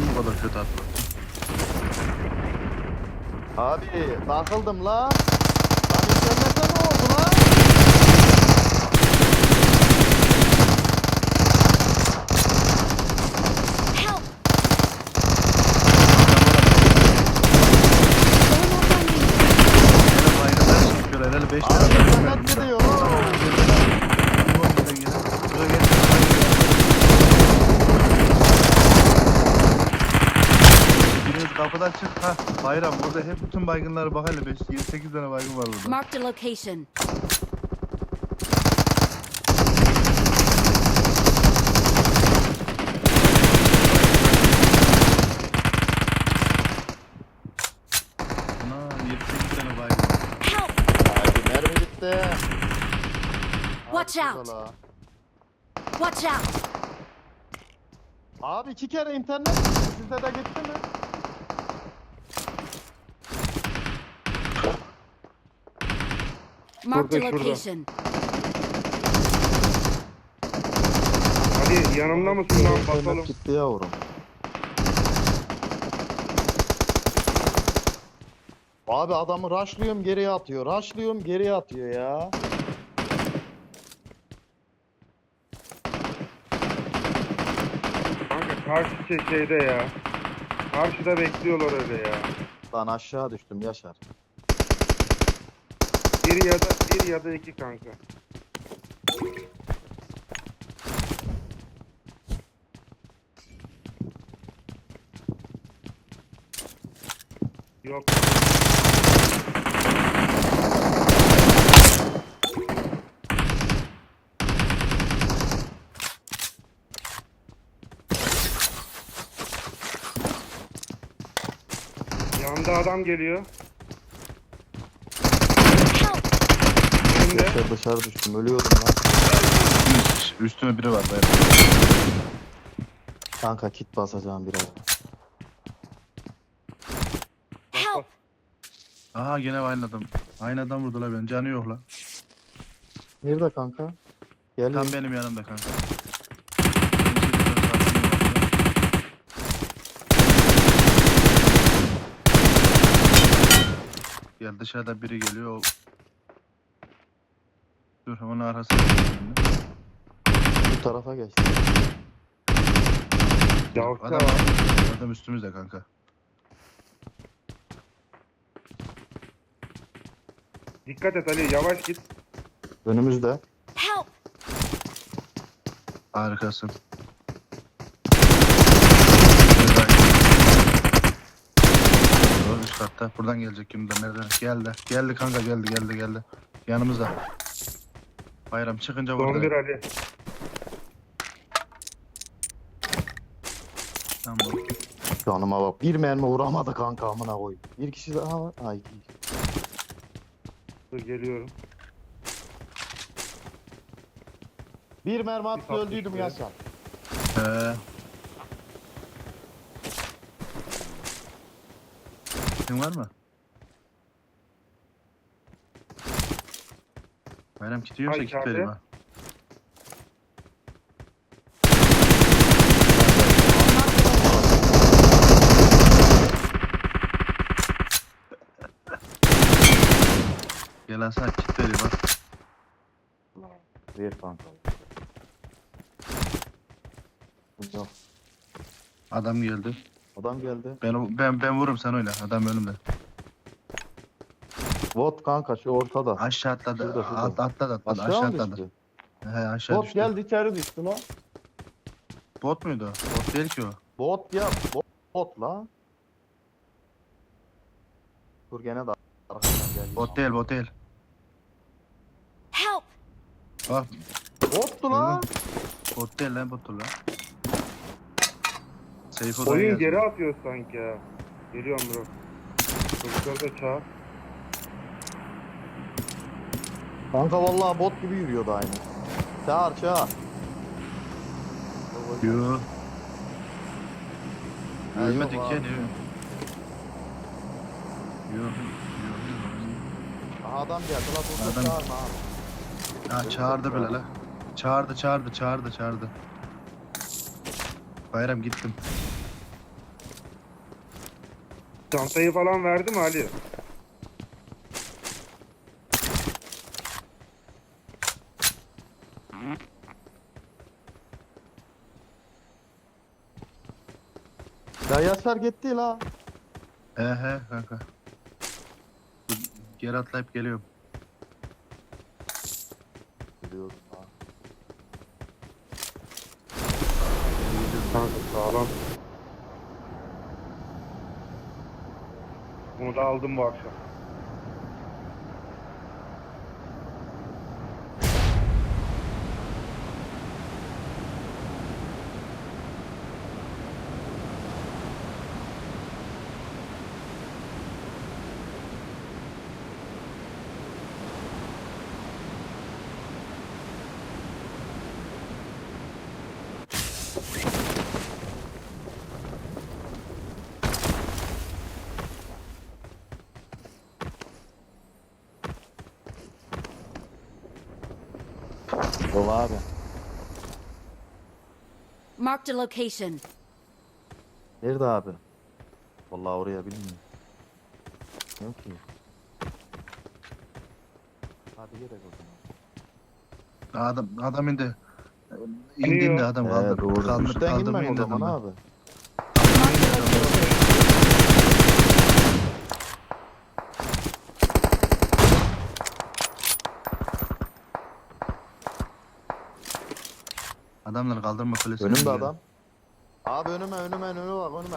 Nasıl bu kadar kötü attı? Abi takıldım la. Lan internette ne oldu la? Help! Hele baygınlar çıkıyor. Hele 5 Abi tane internet gidiyor la. Biriniz kapıdan çık. Ha, bayram burada hep bütün baygınları bak hele 5 8 tane baygın var burada. Marked a location. Ana 7 8 tane baygın. Abi mermi bitti. Watch Abi out. şurada la. Watch out! Abi iki kere internet sizde de gitti mi? Marked a Şurada, şurada. location. Hadi yanımda mısın lan basalım. İnternet gitti yavrum. Abi adamı rushlıyorum geriye atıyor. Rushlıyorum geriye atıyor ya. Kanka karşı şey- şeyde ya. Karşıda bekliyorlar öyle ya. Lan aşağı düştüm Yaşar. Bir ya da bir ya da iki kanka. Yok. Yanda adam geliyor. Help! Yaşar dışarı düştüm ölüyordum lan. Üst- Üstüme biri var bayram. Kanka kit basacağım biraz. Help! Aha gene aynı adam. Aynı adam vurdular beni. Canı yok lan. Nerede kanka? Gel. Tam benim yanımda kanka. Gel dışarıda biri geliyor. O... Dur geçeyim ben. Bu tarafa geçti. Yavşa Adam, var. adam üstümüzde kanka. Dikkat et Ali yavaş git. Önümüzde. Help! Harikasın. Doğru, Üst katta. Buradan gelecek kimden nereden? Geldi. Geldi kanka geldi geldi geldi. Yanımızda. Bayram çıkınca Son bir burada. Ali. Tamam. Canıma bak. Bir mermi vuramadı kanka amına koy. Bir kişi daha var. Ay. Dur geliyorum. Bir mermi tatlı öldüydüm. Yaşar. Ee. Kim var mı? Ay, git vereyim içeride. ha. Gel Hasan vereyim ha. Kanka. Yok. Adam geldi. Adam geldi. Ben ben ben vururum sen oyna. Adam önümde. Bot kanka şu ortada. Aşağı atladı. Şurada, şurada. At, atladı atladı. Aşağı Aşağı atladı. düştü? He aşağı Bot düştü. geldi içeri düştü lan. Bot muydu? o? Bot değil ki o. Bot ya. Bot, bot la. Dur gene de arkadan geldi. Bot değil bot değil. Help! Bak Bottu la. bot değil lan bot lan. Oyun geri atıyor sanki ya. Geliyorum bro. Çocukları da çağır. Kanka vallahi bot gibi yürüyordu aynı. Çağır çağır. Yo. Ha, Ölmedik yok ya abi. Yo. Yo. Aha adam geldi la burada Adam- çağırma abi. Ha çağırdı bile la. Çağırdı çağırdı çağırdı çağırdı. Bayram gittim. Çantayı falan verdi mi Ali? Ya Yaşar gitti la. He he kanka. Geri atlayıp geliyorum. Biliyorum ha. Kanka sağlam. Bunu da aldım bu akşam. Yok abi. Marked a location. Nerede abi? Vallahi oraya bilmiyorum. Yok ki. Hadi gidelim o zaman. Adam adam indi. İndi İniyor. indi adam He, kaldır. doğru. Kaldır, Üstten kaldırma inmem o indi zaman abi. Marked a location. Adamları kaldırma kulesine. Önümde adam. Abi önüme önüme önüme bak önüme.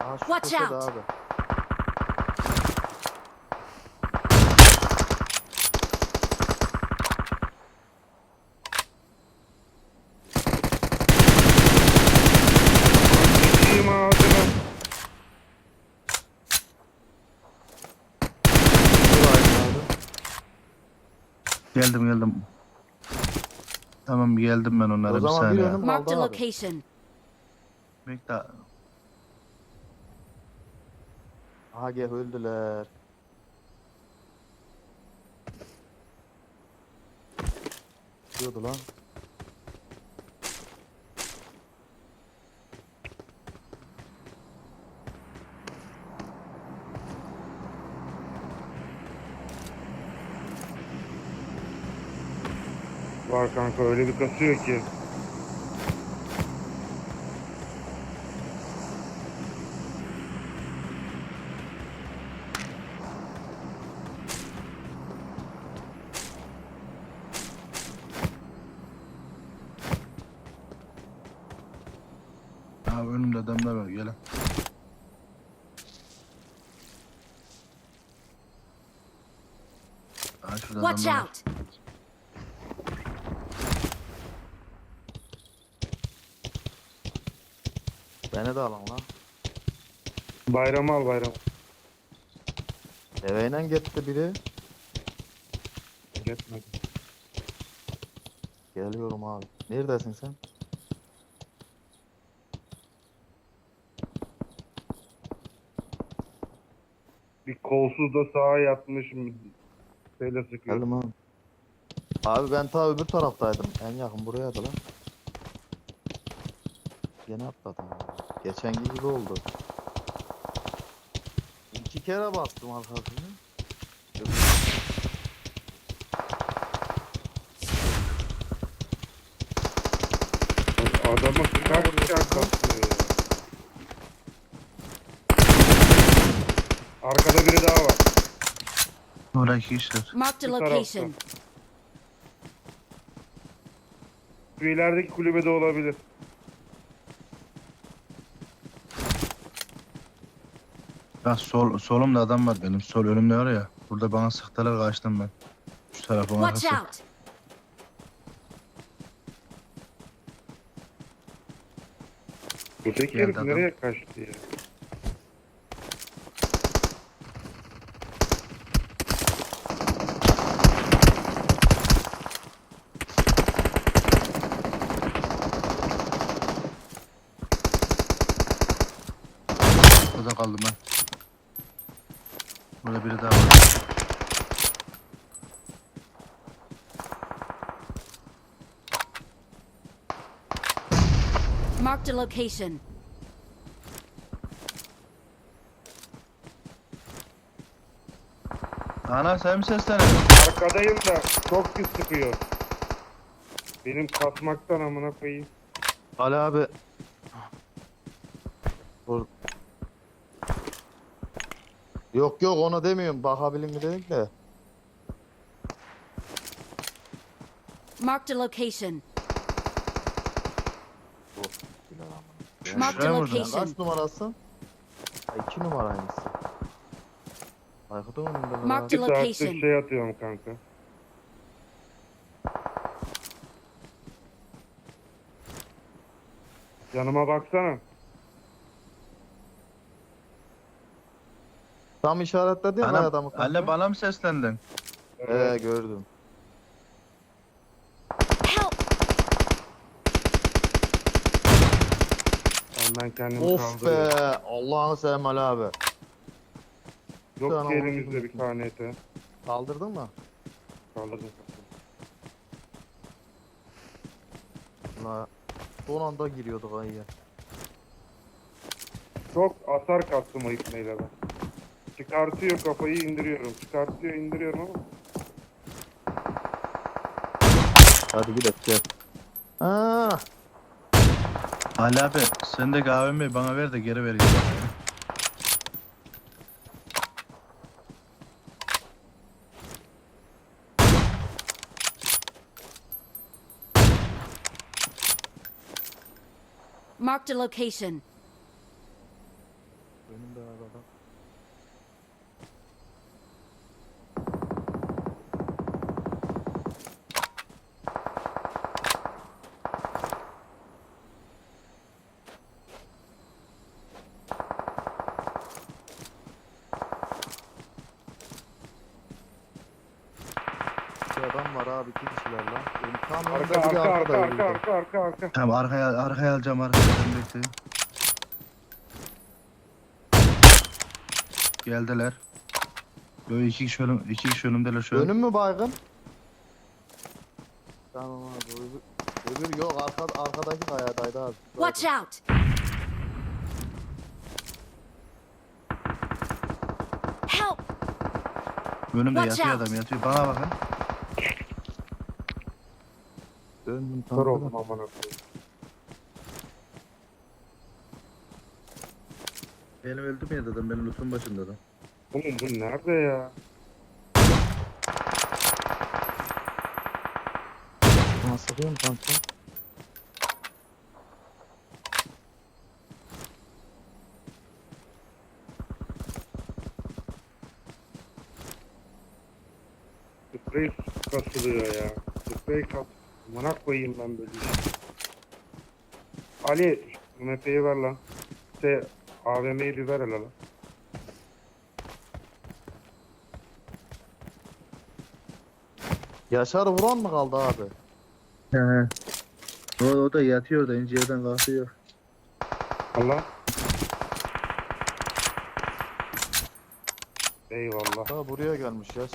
Aa, şu Watch out. Abi. Geçeyim ağzına. Dur Aydın abi. Geldim geldim. Tamam geldim ben onlara O bir zaman bir saniye. önüm Marked a kaldı abi. location. Bekle. Aha gel öldüler. Diyordu lan. Var kanka öyle bir kasıyor ki. Abi önümde adamlar var gelin. Aa, şurada Watch out. Beni de alın lan. Bayram al bayram. Eveyle gitti biri. Gitmedi. Geliyorum abi. Neredesin sen? Bir kolsuz da sağa yatmışım. Böyle sıkıyor. Geldim abi. Abi ben ta öbür taraftaydım. En yakın buraya da lan. Yine atladım abi. Geçenki gibi oldu. İki kere bastım arkasını. Adama sıkar kasıyor ya. Arkada biri daha var. Oraya iki kişiler. Marked a location. Şu ilerideki kulübede olabilir. Bak sol, solumda adam var benim. Sol önümde var ya. Burada bana sıktılar kaçtım ben. Şu tarafın Watch arkası. out. Geldi herif adam. nereye kaçtı ya? Burada kaldım ben. Burada biri daha var. Marked a location. Ana sen mi sesleniyorsun? Arkadayım da çok pis sıkıyor. Benim kasmaktan amına koyayım. Ali abi. Dur. Yok yok onu demiyorum. Bakabilin mi dedik de. Marked a location. Marked a location. Kaç numarasın? Ha, iki numaraymışsın. Aykut'un önünde Mark the Bir saattir location. şey atıyorum kanka. Yanıma baksana. Tam işaretledi ya Ana, adamı kanka. anne bana mı seslendin? Ee gördüm. Help! Ben kendimi Of kaldırıyorum. be. Allah'ını seveyim Ali abi. Yok Sana ki elimizde bir KNT. Kaldırdın mı? Kaldırdım. La, son anda giriyorduk ayıya. Çok atar kastım o ipneyle ben. Çıkartıyor kafayı indiriyorum. Çıkartıyor indiriyorum ama. Hadi gidelim gel. Aa, Ali abi sen de kahvemi bana ver de geri vereyim. Marked a location. Var abi iki kişiler lan. Benim tam Arka arka arka arkada arka yürüdü. arka arka arka. Tamam arkaya arkaya alacağım arkaya ben bekleyin. Geldiler. Böyle iki kişi önüm, iki kişi önümdeler şu an. Önüm mü baygın? Tamam abi öbür, öbür yok arka, arkadaki kayadaydı abi. Watch out! Help! Önümde Watch yatıyor out. adam yatıyor. Bana bakın. Döndüm Kör kanka. oldum amına koyayım. Benim öldüm ya dedim. Benim lütfun başında adam. Oğlum bu nerede ya? Nasıl diyeyim kanka? Sprey kasılıyor ya. Sprey kas. Amına koyayım ben böyle. Ali, şu MF'yi ver lan. Şey, AVM'yi bir ver hele lan. Yaşar vuran mı kaldı abi? He. O, o da yatıyor da inceden kalkıyor. Allah. Eyvallah. Ha buraya gelmiş Yaşar.